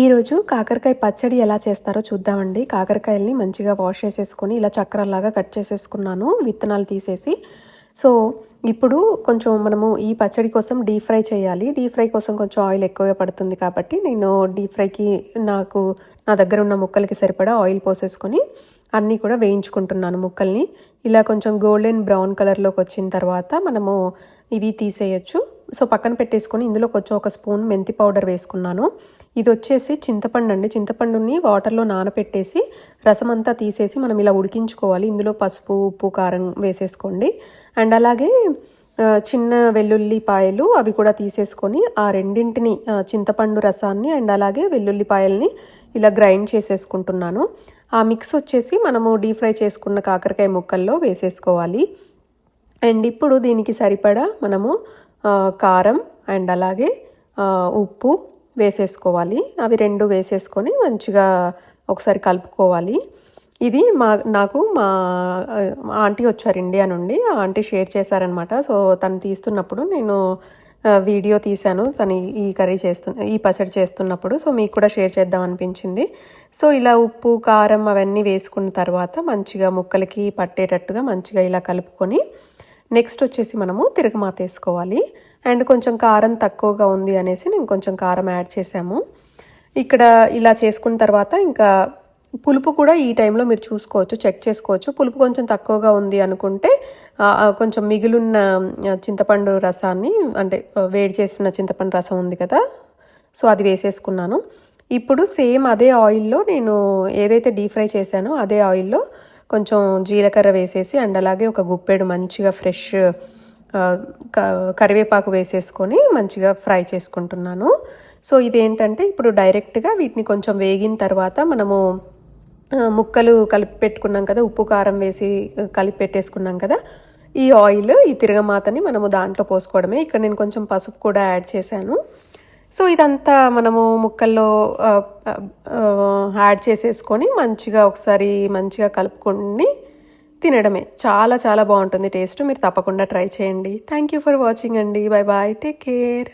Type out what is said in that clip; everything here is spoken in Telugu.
ఈరోజు కాకరకాయ పచ్చడి ఎలా చేస్తారో చూద్దామండి. కాకరకాయల్ని మంచిగా వాష్ చేసేసుకొని ఇలా చక్రాల్లాగా కట్ చేసేసుకున్నాను విత్తనాలు తీసేసి. సో ఇప్పుడు కొంచెం మనము ఈ పచ్చడి కోసం డీప్ ఫ్రై చేయాలి. డీప్ ఫ్రై కోసం కొంచెం ఆయిల్ ఎక్కువగా పడుతుంది కాబట్టి నేను డీప్ ఫ్రైకి నాకు నా దగ్గర ఉన్న ముక్కలకి సరిపడా ఆయిల్ పోసేసుకొని అన్నీ కూడా వేయించుకుంటున్నాను ముక్కల్ని. ఇలా కొంచెం గోల్డెన్ బ్రౌన్ కలర్లోకి వచ్చిన తర్వాత మనము ఇవి తీసేయచ్చు. సో పక్కన పెట్టేసుకొని ఇందులో కొంచెం ఒక స్పూన్ మెంతి పౌడర్ వేసుకున్నాను. ఇది వచ్చేసి చింతపండు అండి. చింతపండుని వాటర్లో నానపెట్టేసి రసం అంతా తీసేసి మనం ఇలా ఉడికించుకోవాలి. ఇందులో పసుపు ఉప్పు కారం వేసేసుకోండి. అండ్ అలాగే చిన్న వెల్లుల్లిపాయలు అవి కూడా తీసేసుకొని ఆ రెండింటిని చింతపండు రసాన్ని అండ్ అలాగే వెల్లుల్లిపాయల్ని ఇలా గ్రైండ్ చేసేసుకుంటున్నాను. ఆ మిక్స్ వచ్చేసి మనము డీప్ ఫ్రై చేసుకున్న కాకరకాయ ముక్కల్లో వేసేసుకోవాలి. అండ్ ఇప్పుడు దీనికి సరిపడా మనము కారం అండ్ అలాగే ఉప్పు వేసేసుకోవాలి. అవి రెండు వేసేసుకొని మంచిగా ఒకసారి కలుపుకోవాలి. ఇది మా నాకు మా ఆంటీ వచ్చారు ఇండియా నుండి. ఆ ఆంటీ షేర్ చేశారనమాట సో తను తీస్తున్నప్పుడు నేను వీడియో తీశాను. తను ఈ- ఈ కర్రీ చేస్తు ఈ పచ్చడి చేస్తున్నప్పుడు. సో మీకు కూడా షేర్ చేద్దాం అనిపించింది. సో ఇలా ఉప్పు కారం అవన్నీ వేసుకున్న తర్వాత మంచిగా ముక్కలకి పట్టేటట్టుగా మంచిగా ఇలా కలుపుకొని నెక్స్ట్ వచ్చేసి మనము తిరగమాత వేసుకోవాలి. అండ్ కొంచెం కారం తక్కువగా ఉంది అనేసి నేను కొంచెం కారం యాడ్ చేసాము ఇక్కడ ఇలా చేసుకున్న తర్వాత ఇంకా పులుపు కూడా ఈ టైంలో మీరు చూసుకోవచ్చు చెక్ చేసుకోవచ్చు. పులుపు కొంచెం తక్కువగా ఉంది అనుకుంటే కొంచెం మిగిలిన చింతపండు రసాన్ని అంటే వేడి చేసిన చింతపండు రసం ఉంది కదా సో అది వేసేసుకున్నాను. ఇప్పుడు సేమ్ అదే ఆయిల్లో నేను ఏదైతే డీప్ ఫ్రై చేశానో అదే ఆయిల్లో కొంచెం జీలకర్ర వేసేసి అండ్ అలాగే ఒక గుప్పెడు మంచిగా ఫ్రెష్ క- కరివేపాకు వేసేసుకొని మంచిగా ఫ్రై చేసుకుంటున్నాను. సో ఇదేంటంటే ఇప్పుడు డైరెక్ట్గా వీటిని కొంచెం వేగిన తర్వాత మనము ముక్కలు కలిపి పెట్టుకున్నాం కదా ఉప్పు కారం వేసి కలిపి పెట్టేసుకున్నాం కదా ఈ ఆయిల్ ఈ తిరగమాతని మనము దాంట్లో పోసుకోవడమే. ఇక్కడ నేను కొంచెం పసుపు కూడా యాడ్ చేశాను. సో ఇదంతా మనము ముక్కల్లో యాడ్ చేసేసుకొని మంచిగా ఒకసారి మంచిగా కలుపుకొని తినడమే. చాలా చాలా బాగుంటుంది టేస్ట్. మీరు తప్పకుండా ట్రై చేయండి. థ్యాంక్ యూ ఫర్ వాచింగ్ అండి. Bye bye take care